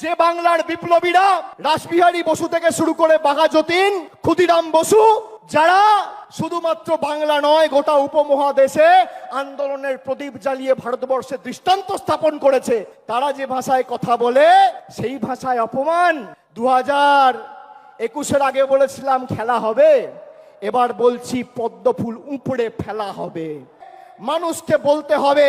যে বাংলার বিপ্লবীরা রাসবিহারী বসু থেকে শুরু করে বাঘা যতীন, ক্ষুদিরাম বসু, যারা শুধুমাত্র বাংলা নয়, গোটা উপমহাদেশে আন্দোলনের প্রদীপ জ্বালিয়ে ভারতবর্ষে দৃষ্টান্ত স্থাপন করেছে, তারা যে ভাষায় কথা বলে, সেই ভাষায় অপমান। দু হাজার একুশের আগে বলেছিলাম, খেলা হবে। এবার বলছি পদ্ম ফুল উপড়ে ফেলা হবে। মানুষকে বলতে হবে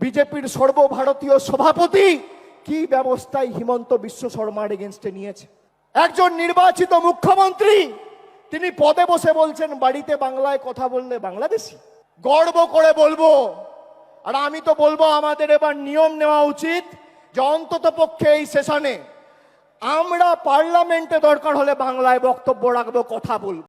বিজেপির সর্বভারতীয় সভাপতি কি ব্যবস্থায় হিমন্ত বিশ্ব শর্মার এগেনস্টে নিয়েছে? একজন নির্বাচিত মুখ্যমন্ত্রী, তিনি পদে বসে বলছেন, বাড়িতে বাংলায় কথা বললে বাংলাদেশি? গর্ব করে বলব, আর আমি তো বলব আমাদের এবার নিয়ম নেওয়া উচিত যে অন্তত পক্ষে এই সেশনে আমরা পার্লামেন্টে দরকার হলে বাংলায় বক্তব্য রাখব, কথা বলব।